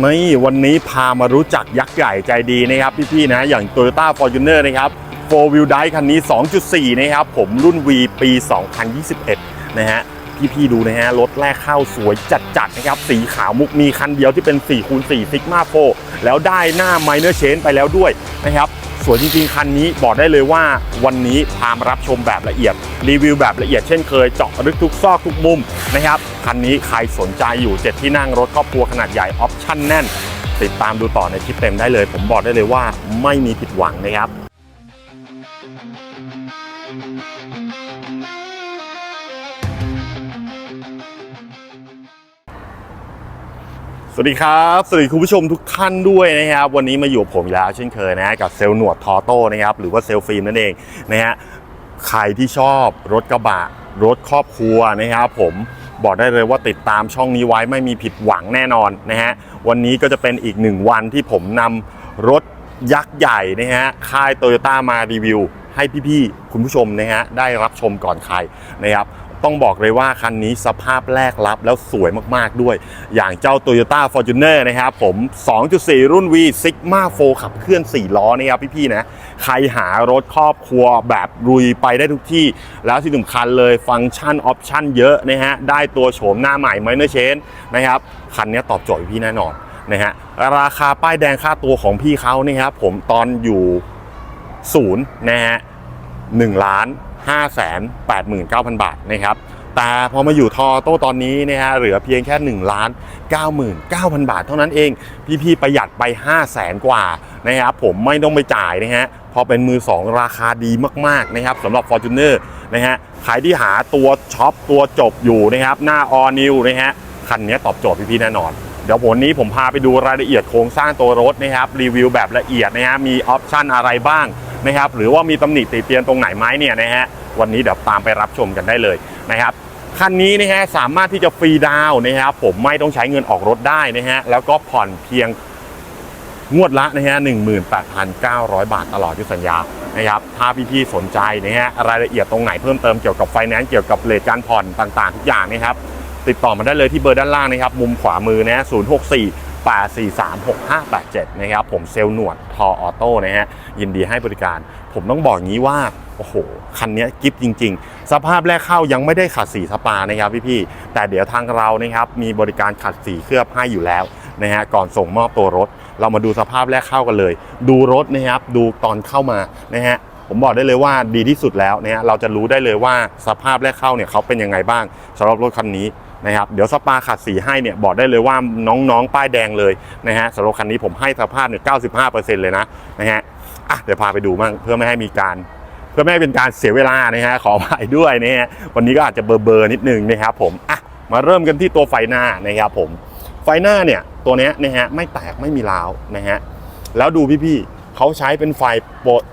นี่วันนี้พามารู้จักยักษ์ใหญ่ใจดีนะครับพี่ๆนะอย่าง Toyota Fortuner นะครับ4 Wheel Drive คันนี้ 2.4 นะครับ ผมรุ่น V ปี 2021 นะฮะพี่ๆดูนะฮะรถแรกเข้าสวยจัดๆนะครับ สีขาวมุกมีคันเดียวที่เป็น4คูณ4 Sigma 4แล้วได้หน้า Minor Change ไปแล้วด้วยนะครับ สวยจริงๆ คันนี้บอกได้เลยว่าวันนี้พามารับชมแบบละเอียด รีวิวแบบละเอียดเช่นเคยเจาะลึกทุกซอกทุกมุมนะครับ คันนี้ใครสนใจอยู่เจ็ดที่นั่งรถครอบครัวขนาดใหญ่ออปชั่นแน่น ติดตามดูต่อในคลิปเต็มได้เลย ผมบอกได้เลยว่าไม่มีผิดหวังนะครับ สวัสดีครับ สวัสดีคุณผู้ชมทุกท่านด้วยนะครับ วันนี้มาอยู่ผมแล้วเช่นเคยนะกับเซลล์หนวดทอโต้นะครับ หรือว่าเซลล์ฟิล์มนั่นเองนะฮะใครที่ชอบรถกระบะ รถครอบครัวนะครับผมบอกได้เลยว่าติดตามช่องนี้ไว้ไม่มีผิดหวังแน่นอนนะฮะวันนี้ก็จะเป็นอีกหนึ่งวันที่ผมนำรถยักษ์ใหญ่นะฮะค่ายโตโยต้ามารีวิวให้พี่ๆคุณผู้ชมนะฮะได้รับชมก่อนใครนะครับ ต้องบอกเลยว่าคันนี้สภาพแรกรับแล้วสวยมากๆด้วย อย่างเจ้า Toyota Fortuner นะครับผม 2.4 รุ่น V Sigma 4ขับเคลื่อน 4 ล้อนะครับพี่ๆนะ ใครหารถครอบครัวแบบรุยไปได้ทุกที่ แล้วที่สำคัญเลยฟังก์ชันออปชั่นเยอะนะฮะ ได้ตัวโฉมหน้าใหม่ Minor Change นะครับ คันนี้ตอบโจทย์พี่แน่นอนนะฮะ ราคาป้ายแดงค่าตัวของพี่เขานี่ครับผมตอนอยู่ศูนย์นะฮะ1ล้าน5แสน 589,000 บาทนะครับแต่พอมาอยู่ทอโต้ตอนนี้นะฮะเหลือเพียงแค่1ล้าน99,000 บาทเท่านั้นเอง พี่ๆประหยัดไป5แสนกว่านะครับผมไม่ต้องไปจ่ายนะฮะพอเป็นมือ 2 ราคาดีมากๆนะครับสำหรับ Fortuner นะฮะใครที่หาตัวช็อปตัวจบอยู่นะครับหน้า All New นะฮะคันนี้ตอบโจทย์พี่ๆแน่นอน เดี๋ยววันนี้ผมพาไปดูรายละเอียดโครงสร้างตัวรถนะครับรีวิวแบบละเอียดนะฮะมีออปชันอะไรบ้าง นะครับหรือว่ามีตำหนิติเตียนตรงไหนไหมเนี่ยนะฮะวันนี้เดี๋ยวตามไปรับชมกันได้เลยนะครับคันนี้นะฮะสามารถที่จะฟรีดาวนะครับผมไม่ต้องใช้เงินออกรถได้นะฮะแล้วก็ผ่อนเพียงงวดละนะฮะ18,900 บาทตลอดที่สัญญานะครับถ้าพี่ๆสนใจนะฮะรายละเอียดตรงไหนเพิ่มเติมเกี่ยวกับไฟแนนซ์เกี่ยวกับเลทการผ่อนต่างๆ ทุกอย่างนะครับติดต่อมาได้เลยที่เบอร์ด้านล่างนะครับมุมขวามือนะฮะ064 843 6587นะครับผมเซลล์หนวดทอออโต้นะฮะยินดีให้บริการ ผมต้องบอกงี้ว่าโอ้โหคันนี้กิฟจริง ๆ สภาพแรกเข้ายังไม่ได้ขัดสีสปานะครับพี่ๆแต่เดี๋ยวทางเรานะครับมีบริการขัดสีเคลือบให้อยู่แล้วนะฮะก่อนส่งมอบตัวรถ เรามาดูสภาพแรกเข้ากันเลย ดูรถนะครับดูตอนเข้ามานะฮะผมบอกได้เลยว่าดีที่สุดแล้วนะฮะเราจะรู้ได้เลยว่าสภาพแรกเข้าเนี่ยเขาเป็นยังไงบ้างสำหรับรถคันนี้ นะครับเดี๋ยวสปาขัดสีให้เนี่ยบอกได้เลยว่าน้องๆ ป้ายแดงเลยนะฮะสำหรับคันนี้ผมให้สภาพเนี่ย95%เลยนะนะฮะอะเดี๋ยวพาไปดูมั่งเพื่อไม่ให้มีการเพื่อไม่ให้เป็นการเสียเวลานะฮะขออภัยด้วยนะฮะวันนี้ก็อาจจะเบอร์เบอร์นิดนึงนะครับผมอะมาเริ่มกันที่ตัวไฟหน้านะครับผมไฟหน้าเนี่ยตัวนี้นะฮะไม่แตกไม่มีร้าวนะฮะแล้วดูพี่ๆเขาใช้เป็นไฟ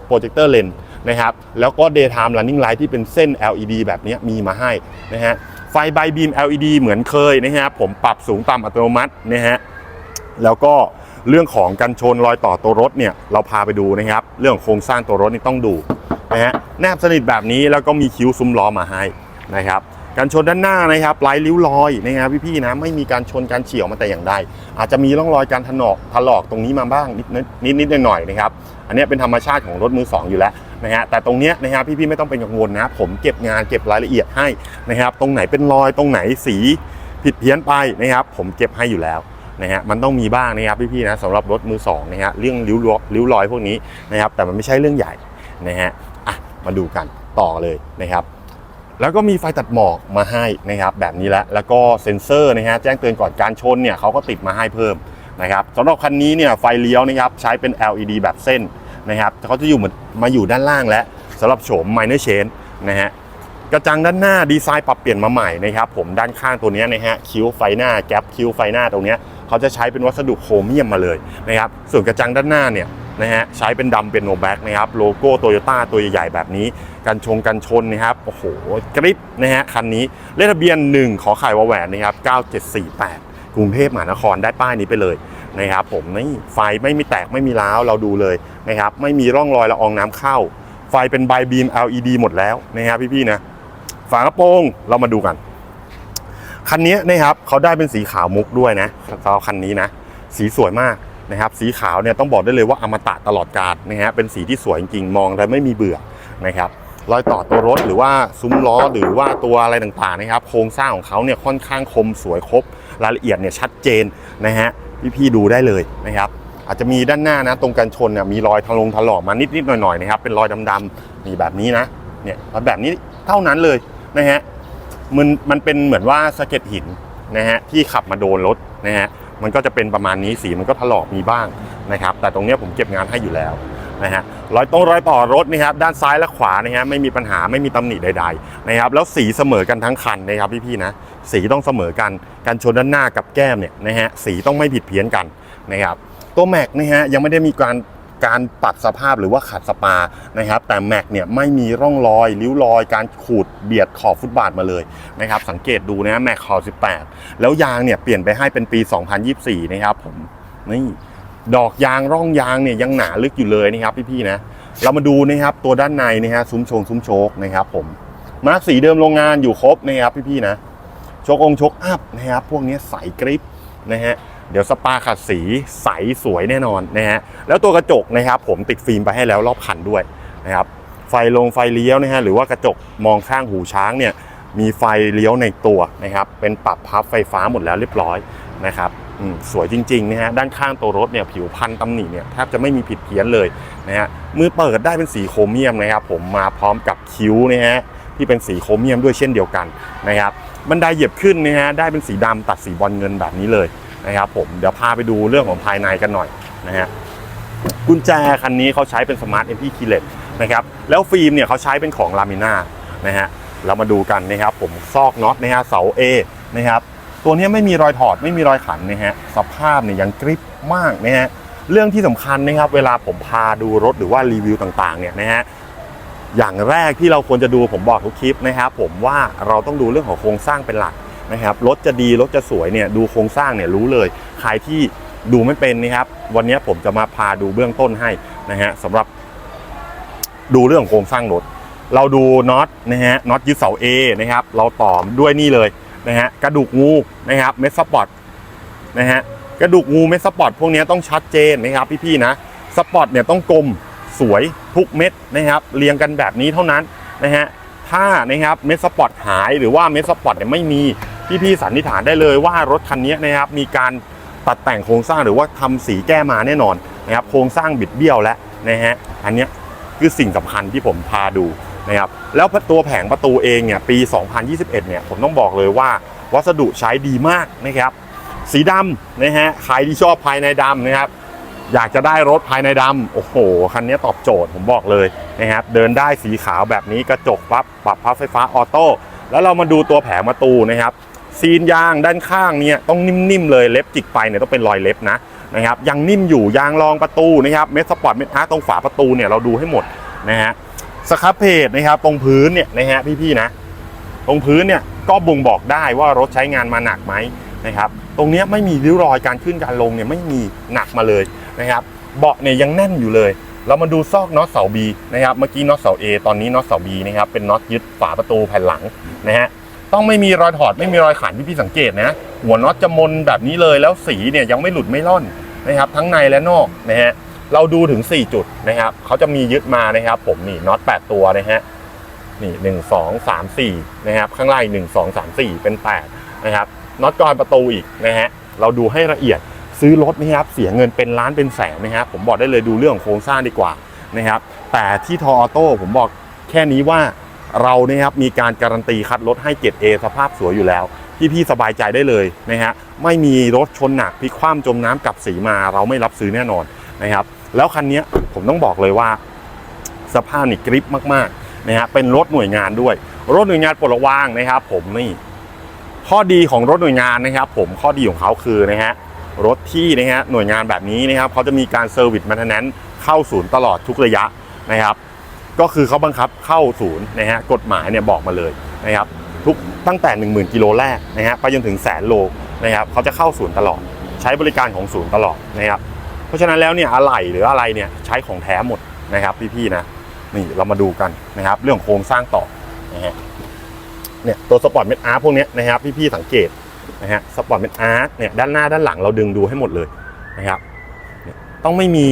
โปรเจคเตอร์เลนนะครับแล้วก็ daytime running light ที่เป็นเส้น LED แบบนี้มีมาให้นะฮะ ไฟไบบีม LED เหมือนเคยนะฮะผมปรับสูงต่ำอัตโนมัตินะฮะแล้วก็เรื่องของกันชนรอยต่อตัวรถเนี่ยเราพาไปดูนะครับ เรื่องโครงสร้างตัวรถนี่ต้องดูนะฮะแนบสนิทแบบนี้แล้วก็มีคิ้วซุ้มล้อมาให้นะครับ การชนด้านหน้านะครับไร้ริ้วรอยนะครับพี่ๆนะไม่มีการชนการเฉี่ยวมาแต่อย่างใดอาจจะมีร่องรอยการถลอกถลอกตรงนี้มาบ้างนิดนิดนิดๆหน่อยๆนะครับอันนี้เป็นธรรมชาติของรถมือสองอยู่แล้วนะฮะแต่ตรงเนี้ยนะครับพี่ๆไม่ต้องเป็นกังวลนะผมเก็บงานเก็บรายละเอียดให้นะครับตรงไหนเป็นรอยตรงไหนสีผิดเพี้ยนไปนะครับผมเก็บให้อยู่แล้วนะฮะมันต้องมีบ้างนะครับพี่ๆนะสำหรับรถมือสองนะฮะเรื่องริ้วรอริ้วรอยพวกนี้นะครับแต่มันไม่ใช่เรื่องใหญ่นะฮะอะมาดูกันต่อเลยนะครับ แล้วก็มีไฟตัดหมอกมาให้นะครับแบบนี้แล้วแล้วก็เซ็นเซอร์นะฮะแจ้งเตือนก่อนการชนเนี่ยเขาก็ติดมาให้เพิ่มนะครับสำหรับคันนี้เนี่ยไฟเลี้ยวนะครับใช้เป็น LED แบบเส้นนะครับเขาจะอยู่เหมือนมาอยู่ด้านล่างแล้วสำหรับโฉม minor change นะฮะกระจังด้านหน้าดีไซน์ปรับเปลี่ยนมาใหม่นะครับผมด้านข้างตัวนี้นะฮะคิ้วไฟหน้าแก๊ปคิ้วไฟหน้าตรงนี้เขาจะใช้เป็นวัสดุโครเมียมมาเลยนะครับส่วนกระจังด้านหน้าเนี่ย นะฮะใช้เป็นดำเป็นโนแบ็กนะครับโลโก้โตโยต้าตัวใหญ่ๆแบบนี้ กันชงกันชนนะครับโอ้โหกริปนะฮะคันนี้เลขทะเบียน 1 ขอไข่วาแหวนนะครับ9748 กรุงเทพมหานครได้ป้ายนี้ไปเลยนะครับผมนี่ไฟไม่มีแตกไม่มีร้าวเราดูเลยนะครับไม่มีร่องรอยละอองน้ำเข้า ไฟเป็นไบบีม LED หมดแล้วนะครับพี่ๆนะฝากระโปรงเรามาดูกันคันนี้นะครับเขาได้เป็นสีขาวมุกด้วยนะสำหรับคันนี้นะ สีสวยมาก นะครับสีขาวเนี่ยต้องบอกได้เลยว่าอมตะตลอดกาลนะฮะเป็นสีที่สวยจริงๆมองแล้วไม่มีเบื่อนะครับรอยต่อตัวรถหรือว่าซุ้มล้อหรือว่าตัวอะไรต่างๆนะครับ โครงสร้างของเขาเนี่ยค่อนข้างคมสวยครบรายละเอียดเนี่ยชัดเจนนะฮะพี่ๆดูได้เลยนะครับอาจจะมีด้านหน้านะตรงกันชนเนี่ยมีรอยทะลงถลอกมานิดๆหน่อยๆนะครับเป็นรอยดำๆมีแบบนี้นะเนี่ยแบบนี้เท่านั้นเลยนะฮะมันมันเป็นเหมือนว่าสะเก็ดหินนะฮะที่ขับมาโดนรถนะฮะ มันก็จะเป็นประมาณนี้สีมันก็ถลอกมีบ้างนะครับ แต่ตรงนี้ผมเก็บงานให้อยู่แล้วนะฮะรอยตรงรอยต่อรถนะครับด้านซ้ายและขวานะฮะไม่มีปัญหาไม่มีตำหนิใดๆนะครับแล้วสีเสมอกันทั้งคันนะครับพี่ๆนะสีต้องเสมอกันการชนด้านหน้ากับแก้มเนี่ยนะฮะสีต้องไม่ผิดเพี้ยนกันนะครับตัวแม็กนะฮะยังไม่ได้มีการ การปรับสภาพหรือว่าขัดสปานะครับแต่แม็กเนี่ยไม่มีร่องรอยริ้วรอยการขูดเบียดขอบฟุตบาทมาเลยนะครับสังเกตดูนะแม็กขอบ 18 แล้วยางเนี่ยเปลี่ยนไปให้เป็นปี 2024 นะครับผมนี่ดอกยางร่องยางเนี่ยยังหนาลึกอยู่เลยนะครับพี่ๆนะเรามาดูนะครับตัวด้านในนะฮะซุ้มโชงซุ้มโชคนะครับผมมาร์กสีเดิมโรงงานอยู่ครบนะครับพี่ๆนะโชกองโชกอัพนะครับพวกนี้ใสกริปนะฮะ เดี๋ยวสปาขัดสีใสสวยแน่นอนนะฮะแล้วตัวกระจกนะครับผมติดฟิล์มไปให้แล้วรอบคันด้วยนะครับไฟลงไฟเลี้ยวนะฮะหรือว่ากระจกมองข้างหูช้างเนี่ยมีไฟเลี้ยวในตัวนะครับเป็นปรับพับไฟฟ้าหมดแล้วเรียบร้อยนะครับสวยจริงๆนะฮะด้านข้างตัวรถเนี่ยผิวพันตำหนิเนี่ยแทบจะไม่มีผิดเพี้ยนเลยนะฮะมือเปิดได้เป็นสีโครเมียมนะครับผมมาพร้อมกับคิ้วนะฮะที่เป็นสีโครเมียมด้วยเช่นเดียวกันนะครับบันไดเหยียบขึ้นนะฮะได้เป็นสีดำตัดสีบอลเงินแบบนี้เลย นะครับผมเดี๋ยวพาไปดูเรื่องของภายในกันหน่อยนะฮะกุญแจคันนี้เขาใช้เป็นสมาร์ทเอ็มพีคีเลตนะครับแล้วฟิล์มเนี่ยเขาใช้เป็นของลามิน่านะฮะเรามาดูกันนะครับผมซอกน็อตนะฮะเสา A นะครับตัวนี้ไม่มีรอยถอดไม่มีรอยขันนะฮะสภาพเนี่ยยังกริปมากนะฮะเรื่องที่สำคัญนะครับเวลาผมพาดูรถหรือว่ารีวิวต่างๆเนี่ยนะฮะอย่างแรกที่เราควรจะดูผมบอกทุกคลิปนะครับผมว่าเราต้องดูเรื่องของโครงสร้างเป็นหลัก นะครับรถจะดีรถจะสวยเนี่ยดูโครงสร้างเนี่ยรู้เลย ใครที่ดูไม่เป็นนะครับ วันนี้ผมจะมาพาดูเบื้องต้นให้นะฮะสำหรับดูเรื่องโครงสร้างรถ เราดูน็อตนะฮะน็อตยึดเสา A นะครับ เราต่อด้วยนี่เลยนะฮะกระดูกงูนะครับเมสสปอร์ตนะฮะกระดูกงูเมสสปอร์ตพวกนี้ต้องชัดเจนนะครับพี่ๆนะสปอร์ตเนี่ยต้องกลมสวยทุกเม็ดนะครับเรียงกันแบบนี้เท่านั้นนะฮะถ้านะครับเมสสปอร์ตหายหรือว่าเมสสปอร์ตเนี่ยไม่มี พี่ๆสันนิษฐานได้เลยว่ารถคันนี้นะครับมีการตัดแต่งโครงสร้างหรือว่าทำสีแก้มาแน่นอนนะครับโครงสร้างบิดเบี้ยวแล้วนะฮะอันนี้คือสิ่งสำคัญที่ผมพาดูนะครับแล้วตัวแผงประตูเองเนี่ยปี 2021เนี่ยผมต้องบอกเลยว่าวัสดุใช้ดีมากนะครับสีดำนะฮะใครที่ชอบภายในดำนะครับอยากจะได้รถภายในดำโอ้โห คันนี้ตอบโจทย์ผมบอกเลยนะครับเดินได้สีขาวแบบนี้กระจกปั๊บปรับพับไฟฟ้าออโต้แล้วเรามาดูตัวแผงประตูนะครับ ซีนยางด้านข้างเนี่ยต้องนิ่มๆเลยเล็บจิกไปเนี่ยต้องเป็นรอยเล็บนะนะครับยังนิ่มอยู่ยางรองประตูนะครับเมสสปอร์ตเมสอาร์ตรงฝาประตูเนี่ยเราดูให้หมดนะฮะสครับเพจนะครับตรงพื้นเนี่ยนะฮะพี่ๆนะ ตรงพื้นเนี่ยก็บ่งบอกได้ว่ารถใช้งานมาหนักไหมนะครับตรงเนี้ยไม่มีริ้วรอยการขึ้นการลงเนี่ยไม่มีหนักมาเลยนะครับเบาะเนี่ยยังแน่นอยู่เลย เรามาดูซอกน็อตเสา B นะครับเมื่อกี้น็อตเสา A ตอนนี้น็อตเสา B นะครับเป็นน็อตยึดฝาประตูแผ่นหลังนะฮะ ต้องไม่มีรอยถอดไม่มีรอยขันที่พี่สังเกตนะหัวน็อตจะมนแบบนี้เลยแล้วสีเนี่ยยังไม่หลุดไม่ล่อนนะครับ ทั้งในและนอกนะฮะเราดูถึง 4 จุดนะครับเขาจะมียึดมานะครับ ผมนี่น็อต8ตัวนะฮะนี่หนึ่งสองสามสี่นะครับ ข้างล่างหนึ่งสองสามสี่เป็นแปดนะครับน็อตกรอนประตูอีกนะฮะเราดูให้ละเอียดซื้อรถนะครับเสียเงินเป็นล้านเป็นแสนนะครับผมบอกได้เลยดูเรื่องของโครงสร้างดีกว่านะครับแต่ที่ทออโต้ผมบอกแค่นี้ว่า เราเนะครับมีการการันตีคัดรถให้เกรด A สภาพสวยอยู่แล้ว พี่พี่ๆสบายใจได้เลยนะฮะไม่มีรถชนหนักพลิกคว่ำจมน้ำกับสีมา เราไม่รับซื้อแน่นอนนะครับ แล้วคันนี้ผมต้องบอกเลยว่า สภาพนี่กริปมากๆนะฮะเป็นรถหน่วยงานด้วย รถหน่วยงานปลดระวางนะครับ ผมนี่ข้อดีของรถหน่วยงานนะครับ ผมข้อดีของเขาคือนะฮะรถที่นะฮะหน่วยงานแบบนี้นะครับเขาจะมีการเซอร์วิสแมนเทนแนนเข้าศูนย์ตลอดทุกระยะนะครับ ก็คือเขาบังคับเข้าศูนย์นะฮะกฎหมายเนี่ยบอกมาเลยนะครับทุกตั้งแต่ 1 0,000กิโลแรกนะฮะไปจนถึงแสนโลนะครับเขาจะเข้าศูนย์ตลอด ใช้บริการของศูนย์ตลอดนะครับเพราะฉะนั้นแล้วเนี่ยอะไหล่หรืออะไรเนี่ยใช้ของแท้หมดนะครับพี่ๆนะนี่เรามาดูกันนะครับ เรื่องโครงสร้างต่อนะฮะเนี่ยตัวสปอร์ตเมทอาร์พวกเนี้ยนะครับพี่ๆสังเกตนะฮะสปอร์ตเมทอาร์เนี่ยด้านหน้าด้านหลังเราดึงดูให้หมดเลยนะครับต้องไม่มี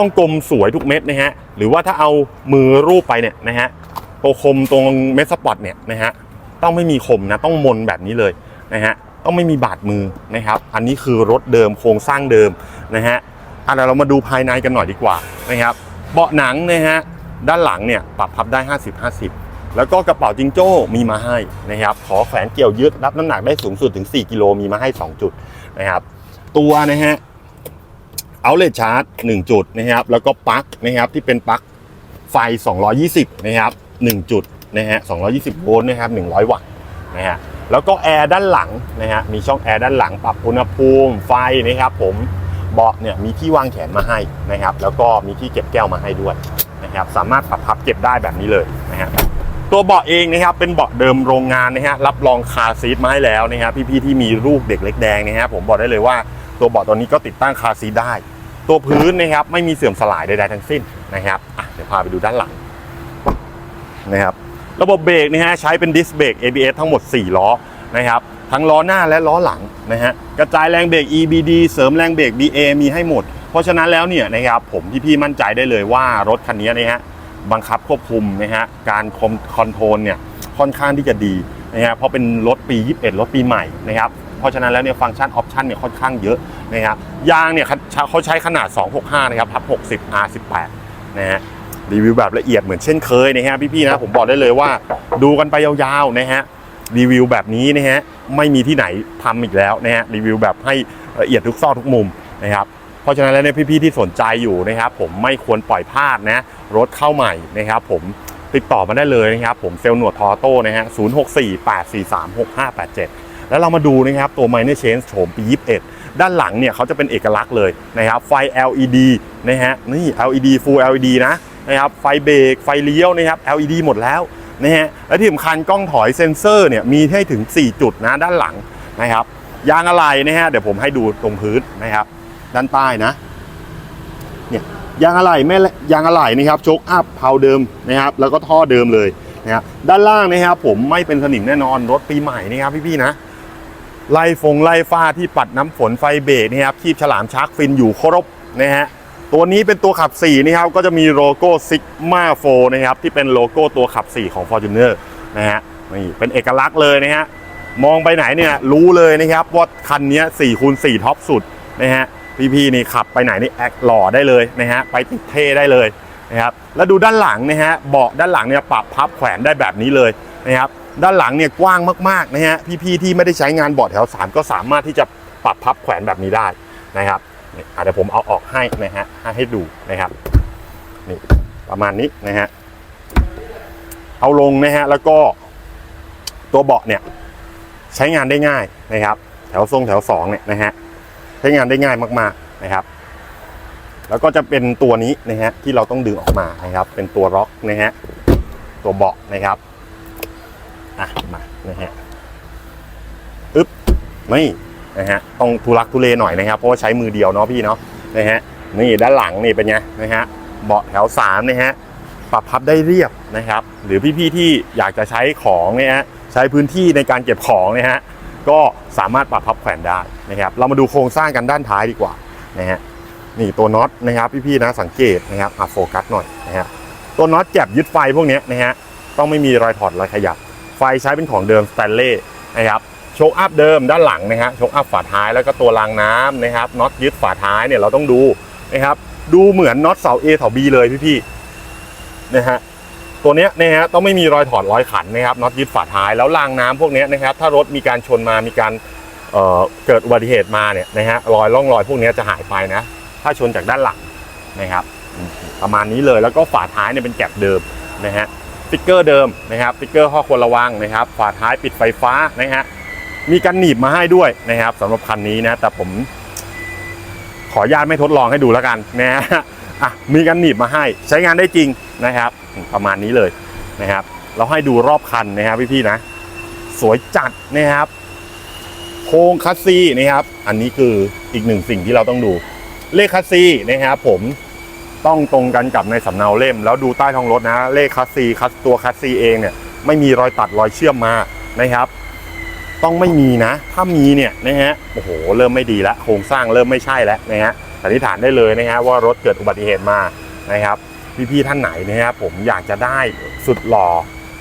ต้องกลมสวยทุกเม็ดนะฮะหรือว่าถ้าเอามือรูปไปเนี่ยนะฮะตัวคมตรงเม็ดสปอตเนี่ยนะฮะต้องไม่มีคมนะต้องมนแบบนี้เลยนะฮะต้องไม่มีบาดมือนะครับ อันนี้คือรถเดิมโครงสร้างเดิมนะฮะอะเดี๋ยวเรามาดูภายในกันหน่อยดีกว่านะครับ เบาะหนังนะฮะด้านหลังเนี่ยปรับพับได้ 50 50 แล้วก็กระเป๋าจิงโจ้มีมาให้นะครับ ขอแขวนเกี่ยวยึดรับน้ำหนักได้สูงสุดถึง 4 กิโลมีมาให้ 2 จุดนะครับ ตัวนะฮะ เอาเลชาร์จ1จุดนะครับ แล้วก็ปลั๊กนะครับที่เป็นปลั๊กไฟ 220 นะครับ1จุดนะฮะ220 โวลต์นะครับ 100 วัตต์นะฮะแล้วก็แอร์ด้านหลังนะฮะมีช่องแอร์ด้านหลังปรับอุณหภูมิไฟนะครับผมเบาะเนี่ยมีที่วางแขนมาให้นะครับ แล้วก็มีที่เก็บแก้วมาให้ด้วยนะครับ สามารถปรับพับเก็บได้แบบนี้เลยนะฮะตัวเบาะเองนะครับเป็นเบาะเดิมโรงงานนะฮะรับรองคาซีทมาให้แล้วนะครับพี่ๆที่มีลูกเด็กเล็กแดงนะฮะผมบอกได้เลยว่า ตัวเบาะตัวนี้ก็ติดตั้งคาร์ซีได้ ตัวพื้นนะครับไม่มีเสื่อมสลายใดๆทั้งสิ้นนะครับเดี๋ยวพาไปดูด้านหลังนะครับระบบเบรกนะฮะใช้เป็นดิสเบรก ABS ทั้งหมด 4 ล้อนะครับทั้งล้อหน้าและล้อหลังนะฮะกระจายแรงเบรก EBD เสริมแรงเบรก BA มีให้หมด เพราะฉะนั้นแล้วเนี่ยนะครับผมพี่ๆมั่นใจได้เลยว่ารถคันนี้นะฮะบังคับควบคุมนะฮะการคอมคอนโทรลเนี่ยค่อนข้างที่จะดีนะฮะเพราะเป็นรถปี 21 รถปีใหม่นะครับ เพราะฉะนั้นแล้วเนี่ยฟังก์ชันออปชันเนี่ยค่อนข้างเยอะนะครับยางเนี่ยเขาใช้ขนาด 265 นะครับทับ60 R18 นะฮะรีวิวแบบละเอียดเหมือนเช่นเคยนะฮะพี่ๆนะผมบอกได้เลยว่า ดูกันไปยาวๆนะฮะรีวิวแบบนี้นะฮะไม่มีที่ไหนทำอีกแล้วนะฮะรีวิวแบบให้ละเอียดทุกซอกทุกมุมนะครับเพราะฉะนั้นแล้วเนี่ยพี่ๆที่สนใจอยู่นะครับผมไม่ควรปล่อยพลาดนะรถเข้าใหม่นะครับผมติดต่อมาได้เลยนะครับผมเซลล์หนวดทอโต้นะฮะ0648436587แแล้วเรามาดูนะครับตัว Minor Change โฉมปี 21 ด้านหลังเนี่ยเขาจะเป็นเอกลักษณ์เลยนะครับไฟ LED นะฮะนี่ LED Full LED นะนะครับไฟเบรกไฟเลี้ยวนะครับ LED หมดแล้วนะฮะและที่สำคัญกล้องถอยเซ็นเซอร์เนี่ยมีให้ถึง 4 จุดนะด้านหลังนะครับยางอะไรนะฮะเดี๋ยวผมให้ดูตรงพื้นนะครับ ด้านใต้นะเนี่ยยางอะไหล่แม่ยางอะไหล่นี่ครับโชคอัพเพาเดิมนะครับแล้วก็ท่อเดิมเลยนะครับด้านล่างนะครับผมไม่เป็นสนิมแน่นอนรถปีใหม่นะครับพี่ๆนะ ไล่ฟงไล่ฟ้าที่ปัดน้ำฝนไฟเบรกนะครับคีบฉลามชาร์กฟินอยู่ครบนะฮะตัวนี้เป็นตัวขับ4นะครับก็จะมีโลโก้ซิกมาโฟนะครับที่เป็นโลโก้ตัวขับ 4 ของ Fortuner นะฮะนี่เป็นเอกลักษณ์เลยนะฮะมองไปไหนเนี่ยรู้เลยนะครับว่าคันนี้4คูณ4ท็อปสุดนะฮะพี่ๆนี่ขับไปไหนนี่แอคหล่อได้เลยนะฮะไปติดเท่ได้เลยนะครับแล้วดูด้านหลังนะฮะเบาะด้านหลังเนี่ยปรับพับแขวนได้แบบนี้เลยนะครับ ด้านหลังเนี่ยกว้างมากๆนะฮะพี่ๆที่ไม่ได้ใช้งานเบาะแถว 3 ก็สามารถที่จะปรับพับแขวนแบบนี้ได้นะครับนี่อะผมเอาออกให้นะฮะให้ให้ดูนะครับนี่ประมาณนี้นะฮะเอาลงนะฮะแล้วก็ตัวเบาะเนี่ยใช้งานได้ง่ายนะครับ แถวทรงแถว2เนี่ยนะฮะใช้งานได้ง่ายมากๆนะครับ แล้วก็จะเป็นตัวนี้นะฮะที่เราต้องดึงออกมานะครับ เป็นตัวล็อกนะฮะตัวเบาะนะครับ อะมานะฮะอึ๊บนี่นะฮะต้องทุลักทุเลหน่อยนะครับ เพราะว่าใช้มือเดียวเนาะพี่เนาะนะฮะนี่ด้านหลังนี่เป็นไงนะฮะเบาะแถวสามนะฮะปรับพับได้เรียบนะครับ หรือพี่ๆที่อยากจะใช้ของเนี่ยฮะใช้พื้นที่ในการเก็บของเนี่ยฮะก็สามารถปรับพับแขวนได้นะครับ เรามาดูโครงสร้างกันด้านท้ายดีกว่านะฮะนี่ตัวน็อตนะครับพี่ๆนะสังเกตนะครับอะโฟกัสหน่อยนะฮะตัวน็อตแก็บยึดไฟพวกนี้นะฮะต้องไม่มีรอยถอดรอยขยับ ไฟใช้เป็นของเดิมสแตนเล่นะครับโชคอัพเดิมด้านหลังนะฮะโชคอัพฝาท้ายแล้วก็ตัวรางน้ำนะครับน็อตยึดฝาท้ายเนี่ยเราต้องดูนะครับดูเหมือนน็อตเสา A เสา B เลยพี่ๆนะฮะตัวเนี้ยนะฮะต้องไม่มีรอยถอดรอยขันนะครับน็อตยึดฝาท้ายแล้วรางน้ำพวกเนี้ยนะครับถ้ารถมีการชนมามีการเเกิดอุบัติเหตุมาเนี่ยนะฮะรอยร่องรอยพวกเนี้ยจะหายไปนะถ้าชนจากด้านหลังนะครับประมาณนี้เลยแล้วก็ฝาท้ายเนี่ยเป็นแก็บเดิมนะฮะ ติ๊กเกอร์เดิมนะครับติ๊กเกอร์ข้อควรระวังนะครับฝาท้ายปิดไฟฟ้านะฮะมีกันหนีบมาให้ด้วยนะครับสำหรับคันนี้นะแต่ผม ขออนุญาตไม่ทดลองให้ดูแล้วกันนะฮะอะมีกันหนีบมาให้ใช้งานได้จริงนะครับ ประมาณนี้เลยนะครับ เราให้ดูรอบคันนะครับพี่ๆนะ สวยจัดนะครับโครงคัสซีนะครับ อันนี้คืออีกหนึ่งสิ่งที่เราต้องดูเลขคัสซีนะครับ ผม ต้องตรงกันกับในสำเนาเล่ม แล้วดูใต้ท้องรถนะ เลขคัสซีคัสตัวคัสซีเองเนี่ยไม่มีรอยตัดรอยเชื่อมมานะครับ ต้องไม่มีนะ ถ้ามีเนี่ยนะฮะโอ้โห เริ่มไม่ดีแล้วโครงสร้างเริ่มไม่ใช่แล้วนะฮะสันนิษฐานได้เลยนะฮะว่ารถเกิดอุบัติเหตุมานะครับพี่ๆท่านไหนนะฮะผมอยากจะได้สุดหล่อ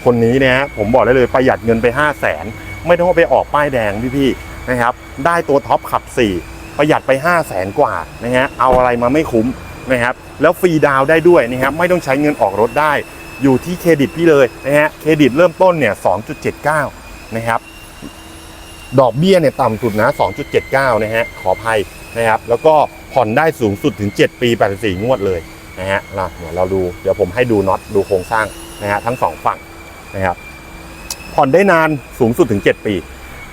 คนนี้นะฮะผมบอกได้เลยประหยัดเงินไป 5 0 0แสนไม่ต้องไปออกป้ายแดงพี่ๆนะครับ ได้ตัวท็อปขับ 4 ประหยัดไป 5 0 0แสนกว่านะฮะเอาอะไรมาไม่คุ้ม นะครับแล้วฟรีดาวน์ได้ด้วยนะครับไม่ต้องใช้เงินออกรถได้ อยู่ที่เครดิตพี่เลยนะฮะเครดิตเริ่มต้นเนี่ย 2.79 นะครับดอกเบี้ยเนี่ยต่ำสุดนะ 2.79 นะฮะขออภัยนะครับแล้วก็ผ่อนได้สูงสุดถึง 7 ปี 84 งวดเลยนะฮะเราเดี๋ยวเราดูเดี๋ยวผมให้ดูน็อตดูโครงสร้างนะฮะทั้งสองฝั่งนะครับผ่อนได้นานสูงสุดถึง 7 ปี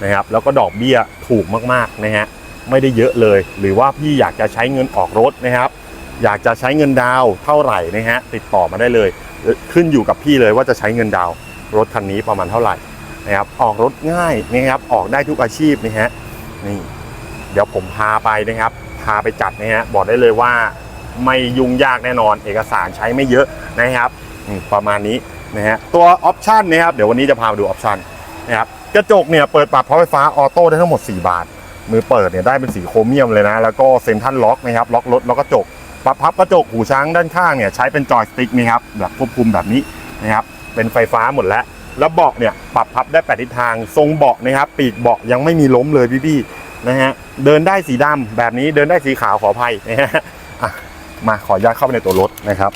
นะครับแล้วก็ดอกเบี้ยถูกมากๆนะฮะไม่ได้เยอะเลย หรือว่าพี่อยากจะใช้เงินออกรถนะครับ อยากจะใช้เงินดาวเท่าไหร่นะฮะติดต่อมาได้เลย ขึ้นอยู่กับพี่เลยว่าจะใช้เงินดาวรถคันนี้ประมาณเท่าไหร่นะครับออกรถง่ายนะครับออกได้ทุกอาชีพนะฮะนี่เดี๋ยวผมพาไปนะครับ พาไปจัดนะฮะบอกได้เลยว่าไม่ยุ่งยากแน่นอน เอกสารใช้ไม่เยอะนะครับประมาณนี้นะฮะตัวออปชันนะครับเดี๋ยววันนี้จะพามาดูออปชันนะครับกระจกเนี่ยเปิดปรับพราะไฟฟ้าออโต้ได้ทั้งหมด 4 บาท มือเปิดเนี่ยได้เป็นสีโครเมียมเลยนะ แล้วก็เซ็นทรัลล็อกนะครับล็อกรถแล้วก็กระจก ปรับพับกระจกหูช้างด้านข้างเนี่ยใช้เป็นจอยสติ๊กนะครับแบบควบคุมแบบนี้นะครับเป็นไฟฟ้าหมดแล้ว แล้วเบาะเนี่ยปรับพับได้แปดทิศทาง ทรงเบาะนะครับปีกเบาะยังไม่มีล้มเลยพี่ๆนะฮะเดินได้สีดำแบบนี้เดินได้สีขาวขออภัยนะฮะมาขออนุญาตเข้าไปในตัวรถนะครับ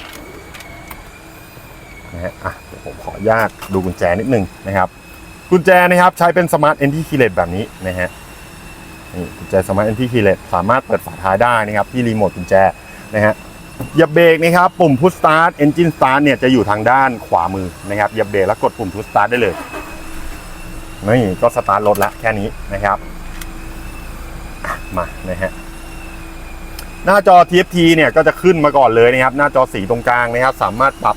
นะฮะอะผมขออนุญาตดูกุญแจนิดนึงนะครับ กุญแจนะครับใช้เป็นสมาร์ทเอนทีคีเลตแบบนี้นะฮะนี่กุญแจสมาร์ทเอนทีคีเลตสามารถเปิดฝาท้ายได้นะครับที่รีโมทกุญแจ นะฮะเหยับเบรกนะครับปุ่มพุชสตาร์ทเอนจินสตาร์ทเนี่ยจะอยู่ทางด้านขวามือนะครับเหยับเบรกแล้วกดปุ่มพุชสตาร์ทได้เลยนี่ก็สตาร์ทรถละแค่นี้นะครับมานะฮะหน้าจอ TFT เนี่ยก็จะขึ้นมาก่อนเลยนะครับ หน้าจอสีตรงกลางนะครับ สามารถปรับ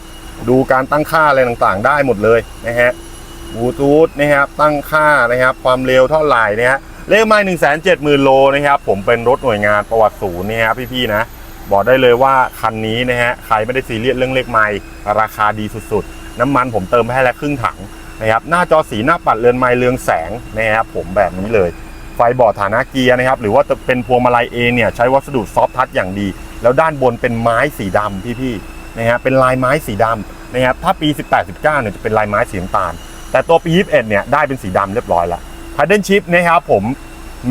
ดูการตั้งค่าอะไรต่างๆ ได้หมดเลยนะฮะบลูทูธนะครับ ตั้งค่านะครับ ความเร็วเท่าไหร่นะฮะเลขไม้หนึ่งแสนเจ็ดหมื่นโลนะครับ ผมเป็นรถหน่วยงานประวัติศูนย์นี่ยครับพี่ๆนะ บอกได้เลยว่าคันนี้นะฮะใครไม่ได้ซีเรียสเรื่องเลขไมล์ราคาดีสุดๆ น้ำมันผมเติมให้แล้วครึ่งถังนะครับหน้าจอสีหน้าปัดเรือนไมล์เรืองแสงนะครับผมแบบนี้เลย ไฟบอร์ดฐานะเกียร์นะครับ หรือว่าจะเป็นพวงมาลัยเองเนี่ยใช้วัสดุซอฟทัชอย่างดี แล้วด้านบนเป็นไม้สีดำพี่ๆนะฮะเป็นลายไม้สีดำนะครับถ้าปี 18-19เนี่ยจะเป็นลายไม้สีน้ำตาลแต่ตัวปี 21 เนี่ยได้เป็นสีดำเรียบร้อยแล้วพาเดนชิพนะครับผม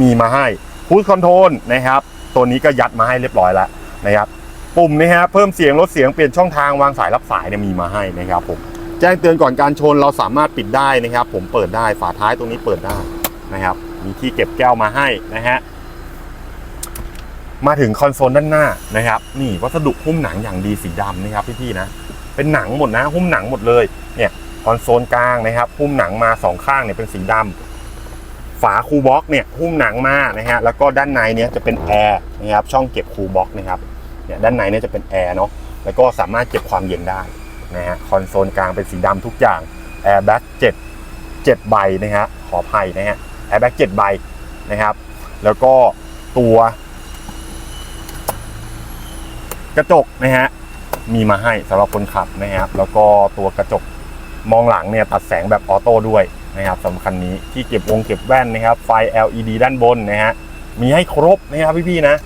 มีมาให้พูดคอนโทรลนะครับตัวนี้ก็ยัดมาให้เรียบร้อยแล้ว นะครับปุ่มนะฮะเพิ่มเสียงลดเสียงเปลี่ยนช่องทางวางสายรับสายเนี่ยมีมาให้นะครับผมแจ้งเตือนก่อนการชนเราสามารถปิดได้นะครับ ผมเปิดได้ฝาท้ายตรงนี้เปิดได้นะครับ มีที่เก็บแก้วมาให้นะฮะมาถึงคอนโซลด้านหน้านะครับ นี่วัสดุหุ้มหนังอย่างดีสีดำนะครับพี่ๆนะ เป็นหนังหมดนะ หุ้มหนังหมดเลยเนี่ยคอนโซลกลางนะครับหุ้มหนังมาสองข้างเนี่ยเป็นสีดำฝาคูลบ็อกเนี่ยหุ้มหนังมานะฮะแล้วก็ด้านในเนี่ยจะเป็นแอร์นะครับช่องเก็บคูลบ็อกนะครับ เนี่ยด้านในเนี่ยจะเป็นแอร์เนาะแล้วก็สามารถเก็บความเย็นได้นะฮะคอนโซลกลางเป็นสีดำทุกอย่างแอร์แบ็กเจ็ดเจ็ดใบนะฮะขออภัยนะฮะแอร์แบ็กเจ็ดใบนะครับแล้วก็ตัวกระจกนะฮะมีมาให้สำหรับคนขับนะครับ แล้วก็ตัวกระจกมองหลังเนี่ยตัดแสงแบบออโต้ด้วยนะครับสำคัญนี้ที่เก็บวงเก็บแว่นนะครับ ไฟ LED ด้านบนนะฮะมีให้ครบนะครับพี่ๆนะ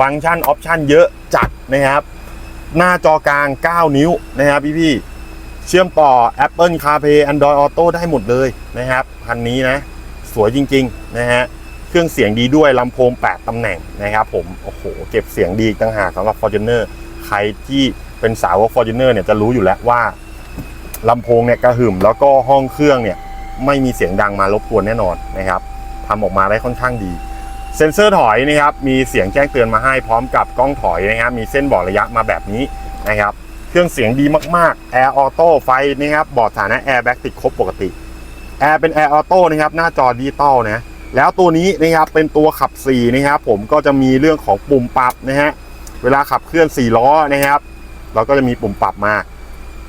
ฟังก์ชันออปชันเยอะจัดนะครับ หน้าจอกลาง 9 นิ้วนะครับพี่ๆเชื่อมต่อ Apple CarPlay Android Auto ได้หมดเลยนะครับคันนี้นะสวยจริงๆนะฮะเครื่องเสียงดีด้วยลำโพง 8ตำแหน่งนะครับผมโอ้โหเก็บเสียงดีต่างหากสำหรับ Fortuner ใครที่เป็นสาวก Fortuner เนี่ยจะรู้อยู่แล้วว่าลำโพงเนี่ยกระหึ่มแล้วก็ห้องเครื่องเนี่ยไม่มีเสียงดังมารบกวนแน่นอนนะครับทำออกมาได้ค่อนข้างดี เซ็นเซอร์ถอยนะครับมีเสียงแจ้งเตือนมาให้พร้อมกับกล้องถอยนะครับมีเส้นบอกระยะมาแบบนี้นะครับเครื่องเสียงดีมากๆ Air Auto ไฟนะครับบอร์ดฐานะ Air Back ติดครบปกติ Air เป็น Air Auto นะครับหน้าจอดิจิตอลนะแล้วตัวนี้นะครับเป็นตัวขับ4นะครับผมก็จะมีเรื่องของปุ่มปรับนะฮะเวลาขับเคลื่อน4ล้อนะครับ เราก็จะมีปุ่มปรับมา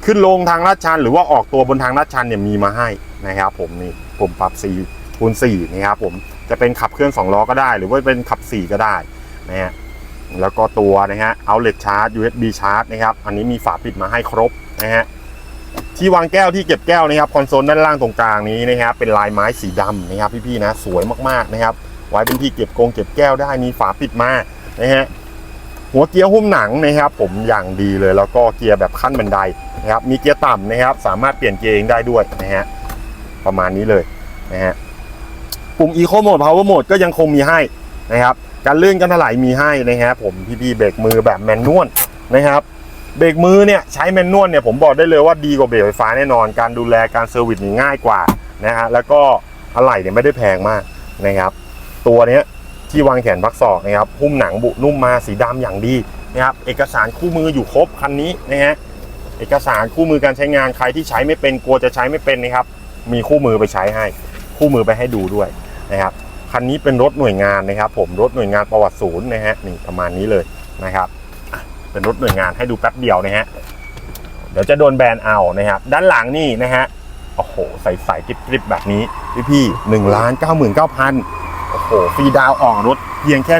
ขึ้นลงทางลาดชัน หรือว่าออกตัวบนทางลาดชันเนี่ยมีมาให้นะครับ ผมนี่ปุ่มปรับ4คูณ4นะครับผม จะเป็นขับเคลื่อน2ล้อก็ได้ หรือว่าเป็นขับ 4 ก็ได้นะฮะแล้วก็ตัวนะฮะ outlet charge USB charge นะครับอันนี้มีฝาปิดมาให้ครบนะฮะที่วางแก้วที่เก็บแก้วนะครับคอนโซลด้านล่างตรงกลางนี้นะครับเป็นลายไม้สีดำนะครับพี่ๆนะสวยมากๆนะครับ ไว้เป็นที่เก็บกงเก็บแก้วได้มีฝาปิดมานะฮะหัวเกียร์หุ้มหนังนะครับ ผมอย่างดีเลยแล้วก็เกียร์แบบขั้นบันไดนะครับมีเกียร์ต่ำนะครับ สามารถเปลี่ยนเกียร์เองได้ด้วยนะฮะประมาณนี้เลยนะฮะ ปุ่ม Eco Mode Power Mode ก็ยังคงมีให้นะครับการเลื่อนการถลายมีให้นะครับผมพี่ๆเบรกมือแบบแมนนวลนะครับเบรกมือเนี่ยใช้แมนนวลเนี่ยผมบอกได้เลยว่าดีกว่าเบรกไฟฟ้าแน่นอน การดูแลการเซอร์วิสนี่ง่ายกว่านะฮะแล้วก็อะไหล่เนี่ยไม่ได้แพงมากนะครับ ตัวเนี้ยที่วางแขนพักศอกนะครับหุ้มหนังบุนุ่มมาสีดำอย่างดีนะครับเอกสารคู่มืออยู่ครบคันนี้นะฮะเอกสารคู่มือการใช้งานใครที่ใช้ไม่เป็นกลัวจะใช้ไม่เป็นนะครับมีคู่มือไปใช้ให้ คู่มือไปให้ดูด้วย นะครับคันนี้เป็นรถหน่วยงานนะครับ ผมรถหน่วยงานประวัติศูนย์นะฮะนี่ประมาณนี้เลยนะครับเป็นรถหน่วยงานให้ดูแป๊บเดียวนะฮะเดี๋ยวจะโดนแบนเอานะครับ ด้านหลังนี่นะฮะโอ้โหใส่ใส่กริบๆแบบนี้พี่พี่หนึ่งล้านเก้าหมื่นเก้าพันโอ้โหฟรีดาวออกรถเพียงแค่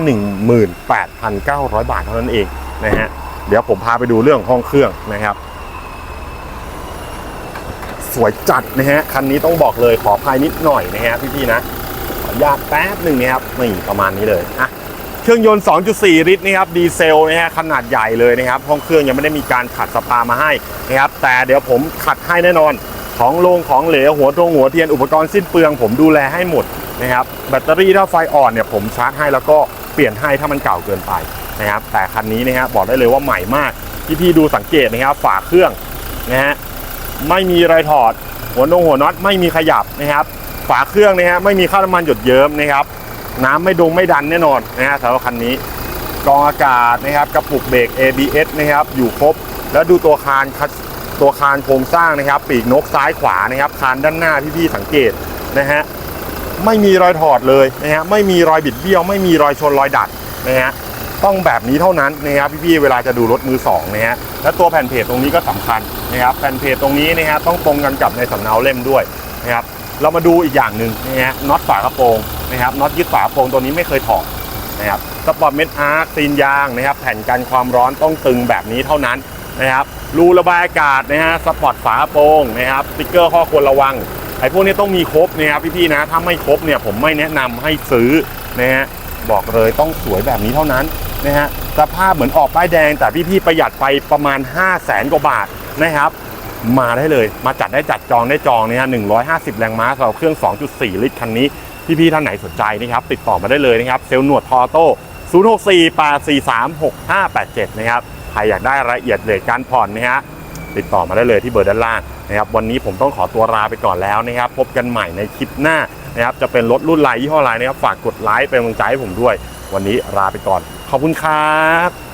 18,900บาทเท่านั้นเองนะฮะเดี๋ยวผมพาไปดูเรื่องห้องเครื่องนะครับ สวยจัดนะฮะคันนี้ต้องบอกเลยขอพายนิดหน่อยนะฮะพี่ๆนะ ขออนุญาตแป๊บหนึ่งนะครับนี่ประมาณนี้เลยอะเครื่องยนต์ 2.4 ลิตรนะครับดีเซลนะฮะขนาดใหญ่เลยนะครับห้องเครื่องยังไม่ได้มีการขัดสปามาให้นะครับแต่เดี๋ยวผมขัดให้แน่นอนของโลงของเหลวหัวตรงหัวเทียนอุปกรณ์สิ้นเปลือง ผมดูแลให้หมดนะครับแบตเตอรี่ถ้าไฟอ่อนเนี่ยผมชาร์จให้แล้วก็เปลี่ยนให้ถ้ามันเก่าเกินไปนะครับแต่คันนี้นะฮะบอกได้เลยว่าใหม่มากพี่ๆดูสังเกตนะครับฝาเครื่องนะฮะไม่มีรอยถอด หัวนงหัวน็อตไม่มีขยับนะครับ ฝาเครื่องนะฮะไม่มีค่าน้ำมันหยดเยิ้มนะครับ น้ำไม่ดงไม่ดันแน่นอนนะฮะสำหรับคันนี้กรองอากาศนะครับกระปุกเบรก ABS นะครับอยู่ครบ แล้วดูตัวคานคัสตัวคานโครงสร้างนะครับ ปีกนกซ้ายขวานะครับคานด้านหน้าพี่ๆสังเกตนะฮะไม่มีรอยถอดเลยนะฮะไม่มีรอยบิดเบี้ยว ไม่มีรอยชนรอยดัดนะฮะต้องแบบนี้เท่านั้นนะครับพี่ๆเวลาจะดูรถมือสองนะฮะและตัวแผ่นเพจตรงนี้ก็สำคัญนะครับแผ่นเพจตรงนี้นะฮะต้องตรงกันกับในสำเนาเล่มด้วยนะครับ เรามาดูอีกอย่างหนึ่งนะฮะน็อตฝากระโปรงนะครับน็อตยึดฝากระโปรงตัวนี้ไม่เคยถอดนะครับสปอร์ตเม็ดอาร์ซีนยางนะครับ แผ่นกันความร้อนต้องตึงแบบนี้เท่านั้นนะครับรูระบายอากาศนะฮะสปอร์ตฝากระโปรงนะครับสติ๊กเกอร์ข้อควรระวังไอ้พวกนี้ต้องมีครบนะครับพี่ๆนะถ้าไม่ครบเนี่ยผมไม่แนะนำให้ซื้อนะฮะบอกเลยต้องสวยแบบนี้เท่านั้นนะฮะสภาพเหมือนออกป้ายแดงแต่พี่ๆประหยัดไปประมาณ 5 0 0แสนกว่าบาทนะครับ มาได้เลย มาจัดได้จัดจองได้จองเนี่ย150 แรงม้าสำหรับเครื่อง 2.4 ลิตรคันนี้พี่ๆท่านไหนสนใจนะครับติดต่อมาได้เลยนะครับเซลล์หนวดทอโต้0648436587 นะครับใครอยากได้รายละเอียดเลยการผ่อนนะฮะติดต่อมาได้เลยที่เบอร์ด้านล่างนะครับวันนี้ผมต้องขอตัวลาไปก่อนแล้วนะครับพบกันใหม่ในคลิปหน้านะครับจะเป็นรถรุ่นไรยี่ห้อไรนะครับฝากกดไลค์เป็นกำลังใจให้ผมด้วย วันนี้ลาไปก่อน ขอบคุณครับ